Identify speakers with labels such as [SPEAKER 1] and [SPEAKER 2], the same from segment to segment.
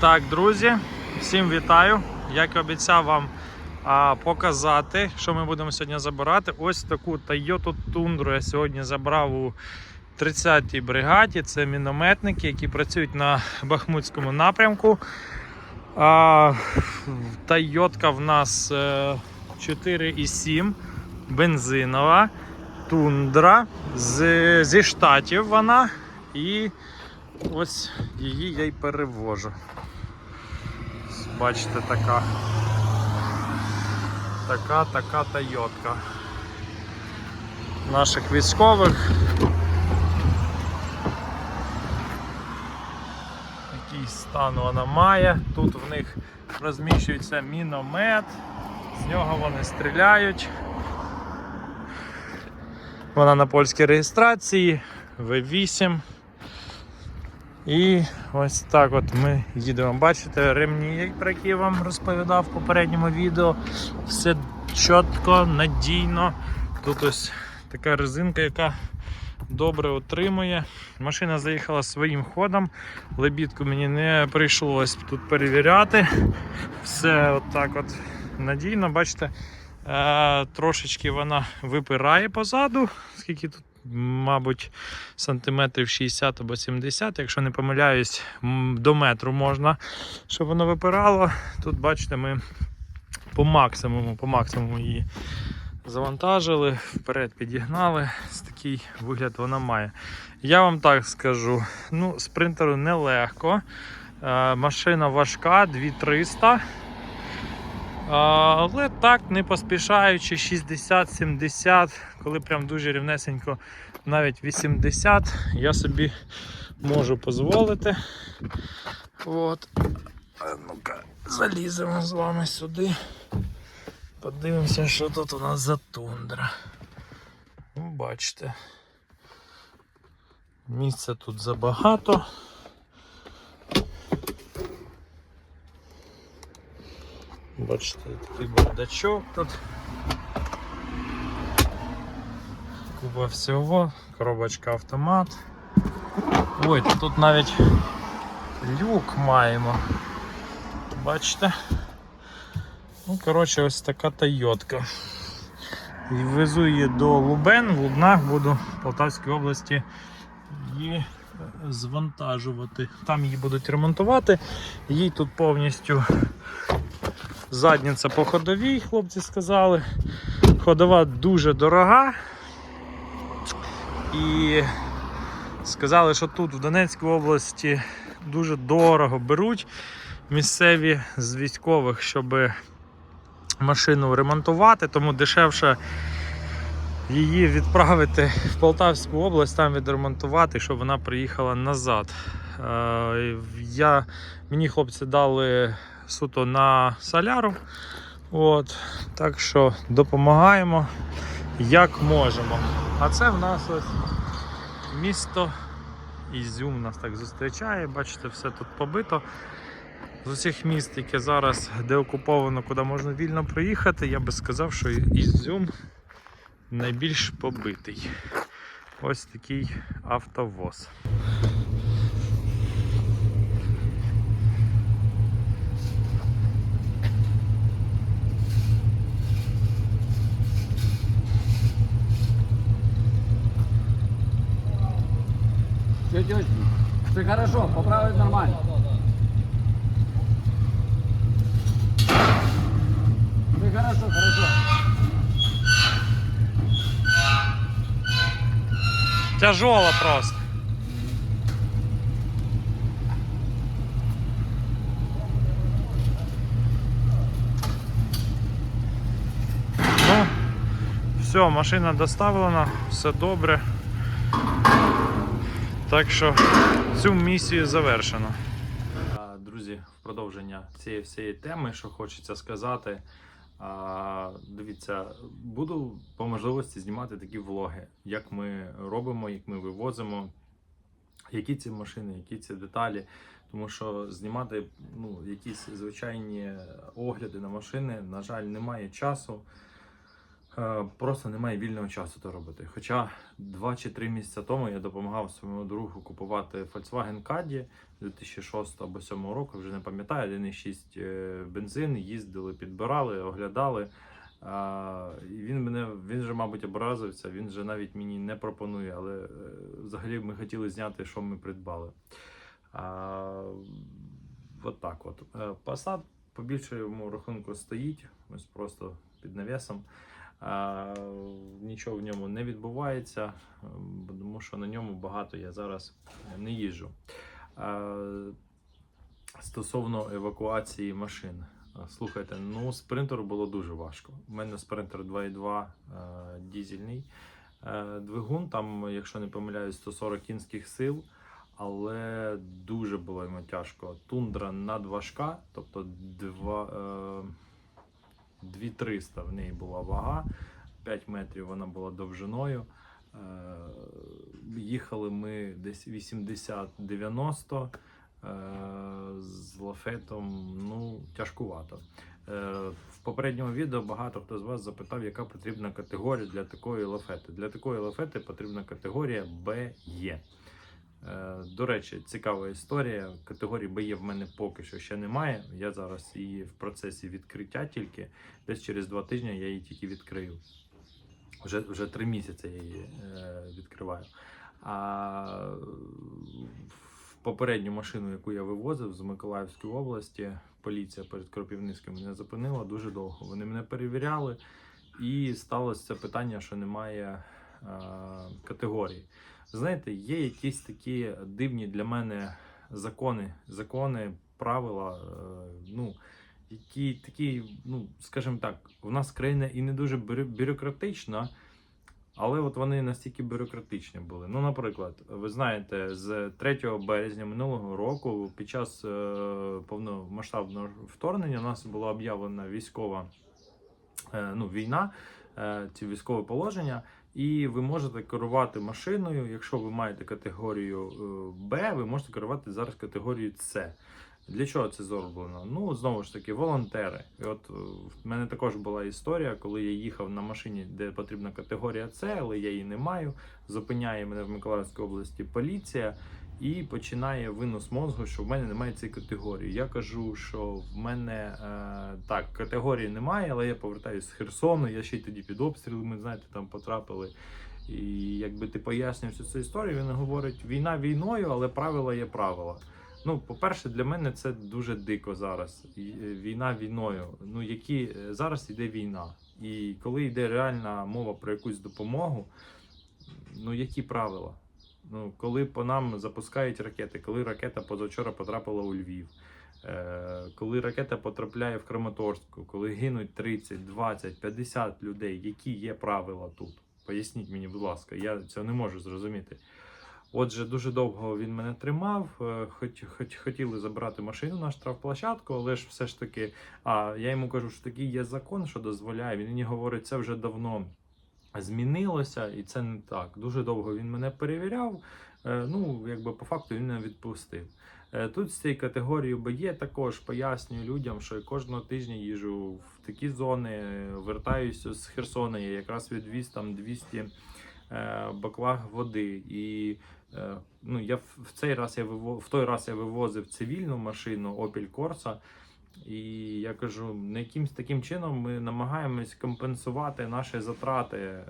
[SPEAKER 1] Так, друзі, всім вітаю. Як і обіцяв вам а, показати, що ми будемо сьогодні забирати. Ось таку Toyota Tundra я сьогодні забрав у 30-й бригаді. Це мінометники, які працюють на Бахмутському напрямку. А, в нас е, 4,7 бензинова. Тундра з, зі штатів вона. І ось її я й перевожу. Бачите, така. Така, така Тойотка. Наших військових. Який стан вона має. Тут в них розміщується міномет, з нього вони стріляють. Вона на польській реєстрації V8. І ось так от ми їдемо. Бачите, ремні, про які я вам розповідав в попередньому відео. Все чітко, надійно. Тут ось така резинка, яка добре отримує. Машина заїхала своїм ходом. Лебідку мені не прийшлось тут перевіряти. Все отак от надійно, бачите. Е, трошечки вона випирає позаду, скільки тут, мабуть, сантиметрів 60 або 70, якщо не помиляюсь, до метру можна, щоб воно випирало. Тут, бачите, ми по максимуму, по максимуму її завантажили, вперед підігнали. Такий вигляд вона має. Я вам так скажу: ну, спринтеру нелегко. Е, машина важка, 2300. Але так, не поспішаючи 60-70, коли прям дуже рівнесенько, навіть 80, я собі можу дозволити. От. Ну-ка, заліземо з вами сюди. Подивимося, що тут у нас за тундра. Ну, бачите. Місця тут забагато. Бачите, такий бардачок тут. Купа всього, коробочка автомат. Ой, тут навіть люк маємо. Бачите? Ну, коротше, ось така Тойотка. І везу її до Лубен, в Лубнах буду в Полтавській області її звантажувати. Там її будуть ремонтувати. Їй тут повністю задниця по ходовій, хлопці сказали. Ходова дуже дорога. І сказали, що тут, в Донецькій області, дуже дорого беруть місцеві з військових, щоб машину ремонтувати, тому дешевше її відправити в Полтавську область, там відремонтувати, щоб вона приїхала назад. Е, Я, Мені хлопці дали суто на соляру. От, Так що допомагаємо як можемо. А це в нас ось місто Ізюм нас так зустрічає. Бачите, все тут побито. З усіх міст, яке зараз деокуповано, куди можна вільно проїхати, я би сказав, що Ізюм найбільш побитий. Ось такий автовоз.
[SPEAKER 2] Тетя, все хорошо, поправить нормально. Все хорошо, хорошо.
[SPEAKER 1] Тяжело просто. Ну, все, машина доставлена, все добре. Так що цю місію завершено. Друзі, в продовження цієї всієї теми, що хочеться сказати. Дивіться, буду по можливості знімати такі влоги, як ми робимо, як ми вивозимо, які ці машини, які ці деталі. Тому що знімати ну, якісь звичайні огляди на машини, на жаль, немає часу. Е, Просто немає вільного часу то робити. Хоча 2 чи 3 місяці тому я допомагав своєму другу купувати Volkswagen Caddy. 2006 або 2007 року, вже не пам'ятаю, 1,6 е, бензин, їздили, підбирали, оглядали. І він мене він же, мабуть, образився, він же навіть мені не пропонує, але е, взагалі ми хотіли зняти, що ми придбали. А, от так от. Passat по більшому рахунку стоїть, ось просто під навісом. Нічого в ньому не відбувається, тому що на ньому багато я зараз не їжджу. Стосовно евакуації машин. Слухайте, ну спринтеру було дуже важко. У мене спринтер 2.2 е, дізельний е, двигун, там, якщо не помиляюсь, 140 кінських сил, але дуже було йому тяжко. Тундра надважка, тобто 2, е, 2300 в неї була вага, 5 метрів вона була довжиною. Е, Їхали ми десь 80-90 е, з лафетом, ну, тяжкувато. Е, В попередньому відео багато хто з вас запитав, яка потрібна категорія для такої лафети. Для такої лафети потрібна категорія BE. Е, До речі, цікава історія. Категорії BE в мене поки що ще немає. Я зараз її в процесі відкриття тільки. Десь через два тижні я її тільки відкрию. Вже, вже три місяці я її е, відкриваю. А в попередню машину, яку я вивозив з Миколаївської області, поліція перед Кропівницьким мене зупинила дуже довго. Вони мене перевіряли, і сталося це питання, що немає е, категорії. Знаєте, є якісь такі дивні для мене закони, закони, правила. е, ну, які такі, ну скажімо так, у нас країна і не дуже бюро- бюрократична, але от вони настільки бюрократичні були. Ну, наприклад, ви знаєте, з 3 березня минулого року, під час е, повномасштабного вторгнення, у нас була об'явлена військова е, ну, війна, ці військове положення. І ви можете керувати машиною. Якщо ви маєте категорію е, Б, ви можете керувати зараз категорією С. Для чого це зроблено? Ну, знову ж таки, волонтери. І от е, в мене також була історія, коли я їхав на машині, де потрібна категорія С, але я її не маю. Зупиняє мене в Миколаївській області поліція і починає винос мозгу, що в мене немає цієї категорії. Я кажу, що в мене е, так, категорії немає, але я повертаюся з Херсону. Я ще й тоді під обстрілами, знаєте, там потрапили. І якби ти пояснюєш цю історію, він говорить: війна війною, але правила є правила. Ну, по-перше, для мене це дуже дико зараз. Е, Війна війною. Ну, які е, зараз йде війна. І коли йде реальна мова про якусь допомогу, ну які правила? Ну, коли по нам запускають ракети, коли ракета позавчора потрапила у Львів, е, коли ракета потрапляє в Краматорську, коли гинуть 30, 20, 50 людей, які є правила тут? Поясніть мені, будь ласка, я цього не можу зрозуміти. Отже, дуже довго він мене тримав. е, Хоч, хоч хотіли забрати машину на штрафплощадку, але ж все ж таки, а я йому кажу, що такий є закон, що дозволяє. Він мені говорить, це вже давно змінилося, і це не так. Дуже довго він мене перевіряв. Е, Ну, якби по факту він мене відпустив. Е, Тут з цієї категорії БЄ також пояснюю людям, що я кожного тижня їжу в такі зони, вертаюся з Херсона, я якраз відвіз там 200 е, баклаг води. І ну, я в цей раз я виво- в той раз я вивозив цивільну машину Opel Corsa. І я кажу, не якимсь таким чином ми намагаємось компенсувати наші затрати е,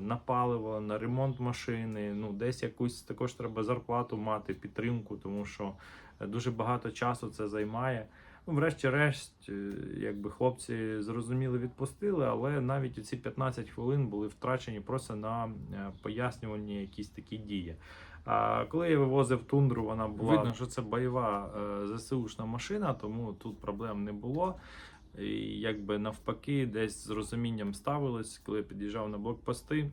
[SPEAKER 1] на паливо, на ремонт машини. Ну, десь якусь також треба зарплату мати, підтримку, тому що е, дуже багато часу це займає. Ну, врешті-решт, е, якби хлопці зрозуміли, відпустили, але навіть ці 15 хвилин були втрачені просто на е, пояснювальні якісь такі дії. А коли я вивозив тундру, вона була видно, що це бойова е, ЗСУшна машина, тому тут проблем не було. І якби навпаки, десь з розумінням ставились, коли я під'їжджав на блокпости.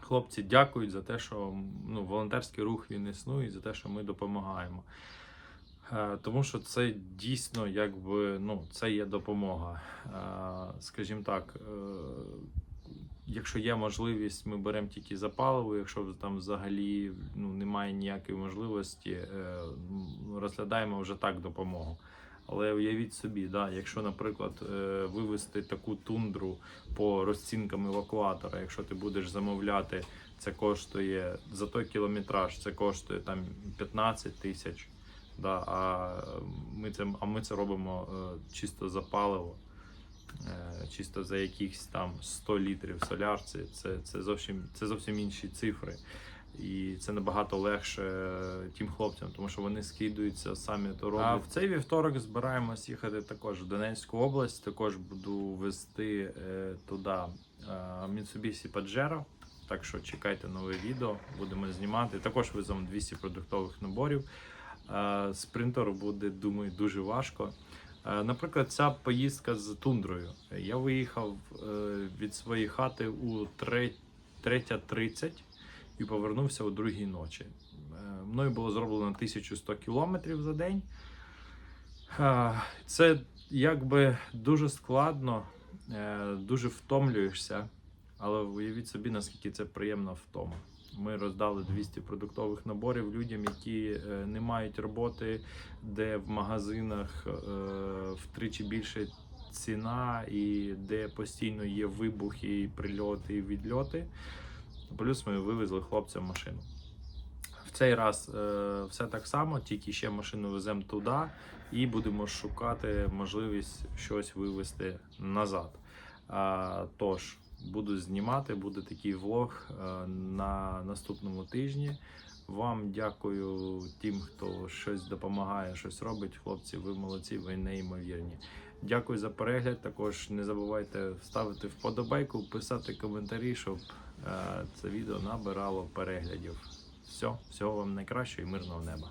[SPEAKER 1] Хлопці дякують за те, що ну, волонтерський рух він існує, за те, що ми допомагаємо. Е, Тому що це дійсно якби ну, це є допомога. Е, Скажімо так, е, якщо є можливість, ми беремо тільки за паливо. Якщо там взагалі ну, немає ніякої можливості, розглядаємо вже так допомогу. Але уявіть собі, да, якщо, наприклад, вивести таку тундру по розцінкам евакуатора, якщо ти будеш замовляти, це коштує за той кілометраж, це коштує там 15 тисяч. Да, а ми це, а ми це робимо е, чисто за паливо, е, чисто за якихось там 100 літрів солярці. Це, це, зовсім, це зовсім інші цифри. І це набагато легше тим хлопцям, тому що вони скидуються самі то роблять. А в цей вівторок збираємось їхати також в Донецьку область. Також буду вести е, туди е, Mitsubishi Pajero. Так що чекайте нове відео, будемо знімати. Також веземо 200 продуктових наборів. Е, Спринтеру буде, думаю, дуже важко. Е, Наприклад, ця поїздка з тундрою. Я виїхав е, від своєї хати у 3 3.30 і повернувся о другій ночі. Мною було зроблено 1100 кілометрів за день. Це якби дуже складно, дуже втомлюєшся, але уявіть собі, наскільки це приємна втома. Ми роздали 200 продуктових наборів людям, які е, не мають роботи, де в магазинах е, втричі більше ціна, і де постійно є вибухи, прильоти і відльоти. Плюс ми вивезли хлопцям машину. В цей раз е, все так само, тільки ще машину веземо туди і будемо шукати можливість щось вивезти назад. Тож, буду знімати, буде такий влог е, на наступному тижні. Вам дякую тим, хто щось допомагає, щось робить. Хлопці, ви молодці, ви неймовірні. Дякую за перегляд. Також не забувайте ставити вподобайку, писати коментарі, щоб е, це відео набирало переглядів. Все, всього вам найкращого і мирного неба.